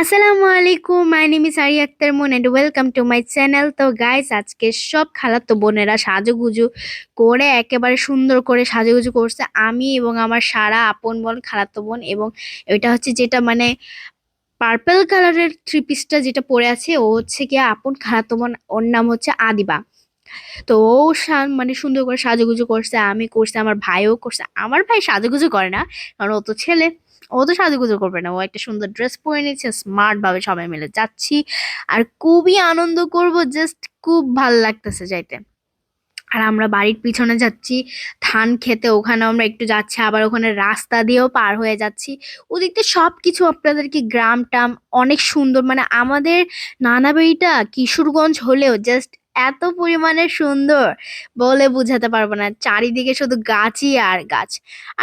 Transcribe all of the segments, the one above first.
আসসালামু আলাইকুম my name is Ari Aktar Mun and welcome to my channel তো guys আজকে সব খালাতো বোনেরা সাজুগুজু করে, একেবারে সুন্দর করে সাজুগুজু করছে। আমি এবং আমার সারা আপন বোন খালাতো বোন এবং এটা হচ্ছে যেটা মানে পার্পল কালারের থ্রি পিসটা যেটা পরে আছে, ও হচ্ছে কি আপন খালাতো বোন, ওর নাম হচ্ছে আদিবা। তো ও মানে সুন্দর করে সাজুগুজু করছে, আমি করছে, আমার ভাইও করছে। আমার ভাই সাজুগুজু করে না, কারণ ও তো ছেলে। ও তো সাজুগুজু করবে না। ও একটা সুন্দর ড্রেস পরে নিচ্ছে স্মার্ট ভাবে সবাই মিলে যাচ্ছি। আর খুবই আনন্দ করব জাস্ট খুব ভালো লাগতেছে যাইতে। আর আমরা বাড়ির পিছনে যাচ্ছি, ধান খেতে ওখানে আমরা একটু যাচ্ছি, আবার ওখানে রাস্তা দিয়েও পার হয়ে যাচ্ছি। ওদিক দিয়ে সব কিছু আপনাদেরকে গ্রাম টাম অনেক সুন্দর মানে আমাদের নানাবাড়িটা কিশোরগঞ্জ হলেও জাস্ট এত পরিমাণে সুন্দর বলে বোঝাতে পারব না। চারিদিকে শুধু গাছই আর গাছ।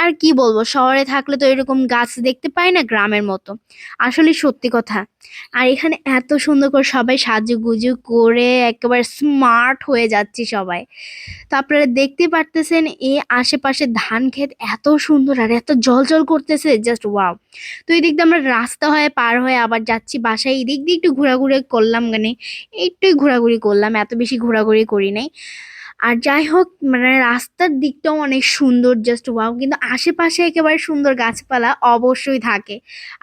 আর কি বলব, শহরে থাকলে তো এরকম গাছ দেখতে পাই না গ্রামের মতো। আসলে সত্যি কথা। আর এখানে এত সুন্দর করে সবাই সাজুগুজু করে একেবারে স্মার্ট হয়ে যাচ্ছি সবাই। তো আপনারা দেখতে পারতেছেন, এই আশেপাশে ধান ক্ষেত এত সুন্দর আর এত জল জল করতেছে জাস্ট ওয়াও তো এই দিক দিয়ে আমরা রাস্তা হয়ে, পার হয়ে আবার যাচ্ছি বাসায়। এই দিক দিয়ে একটু ঘোরাঘুরি করলাম মানে একটুই ঘোরাঘুরি করলাম, এত বেশি ঘোরাঘুরি করি নাই। আর যাই হোক মানে রাস্তার দিকটাও অনেক সুন্দর জাস্ট ওয়াও কিন্তু আশেপাশে একেবারে সুন্দর গাছপালা অবশ্যই থাকে।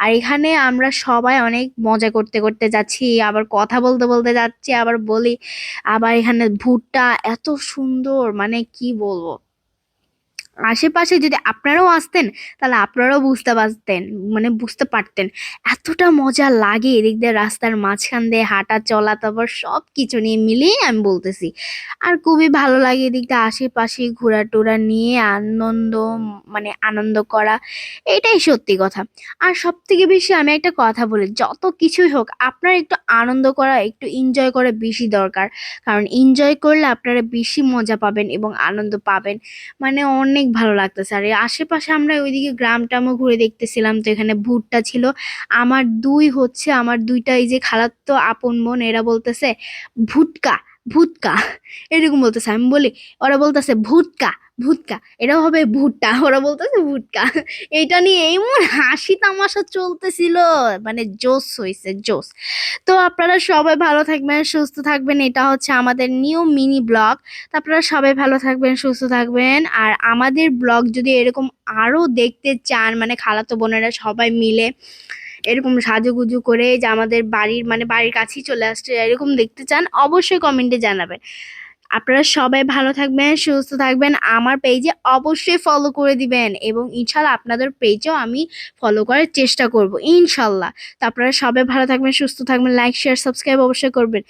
আর এখানে আমরা সবাই অনেক মজা করতে করতে যাচ্ছি, আবার কথা বলতে বলতে যাচ্ছি, আবার বলি, আবার এখানে ভুট্টা, এত সুন্দর মানে কি বলব? আশেপাশে যদি আপনারাও আসতেন, তাহলে আপনারাও বুঝতে পারতেন মানে বুঝতে পারতেন এতটা মজা লাগে এদিক দিয়ে রাস্তার মাঝখান দিয়ে হাঁটা, চলা, তারপর সব কিছু নিয়ে মিলিয়ে আমি বলতেছি। আর খুবই ভালো লাগে এদিক দিয়ে আশেপাশে ঘোরা টোরা নিয়ে আনন্দ মানে আনন্দ করা, এটাই সত্যি কথা। আর সব থেকে বেশি আমি একটা কথা বলি, যত কিছুই হোক, আপনার একটু আনন্দ করা, একটু এনজয় করা বেশি দরকার। কারণ এনজয় করলে আপনারা বেশি মজা পাবেন এবং আনন্দ পাবেন। মানে অনেক ভালো লাগতেছে। আর এর আশেপাশে আমরা ওইদিকে গ্রাম টামও ঘুরে দেখতেছিলাম তো এখানে ভুট্টা ছিল। আমার দুই হচ্ছে, আমার দুইটা এই যে খালাতো আপন বোন, এরা বলতেছে ভুটকা ভুটকা এরকম বলতেছে, আমি বলি, ওরা বলতেছে ভুটকা ভুটকা এটাও হবে ভুট্টা, ওরা বলতেছে ভুটকা। এটা নিয়ে এমন হাসি তামাশা চলতেছিল মানে জোস হয়েছে জোস তো আপনারা সবাই ভালো থাকবেন, সুস্থ থাকবেন। এটা হচ্ছে আমাদের নিউ মিনি ব্লগ। তো আপনারা সবাই ভালো থাকবেন, সুস্থ থাকবেন। আর আমাদের ব্লগ যদি এরকম আরও দেখতে চান মানে খালাতো বোনেরা সবাই মিলে এরকম সাজুগুজু করে যে আমাদের বাড়ির মানে বাড়ির কাছেই চলে আসছে, এরকম দেখতে চান, অবশ্যই কমেন্টে জানাবেন। আপনারা সবাই ভালো থাকবেন, সুস্থ থাকবেন, আমার পেজে অবশ্যই ফলো করে দিবেন এবং ইনশাল্লাহ আপনাদের পেজেও আমি ফলো করার চেষ্টা করব, ইনশাল্লাহ। তো আপনারা সবাই ভালো থাকবেন, সুস্থ থাকবেন লাইক শেয়ার সাবস্ক্রাইব অবশ্যই করবেন।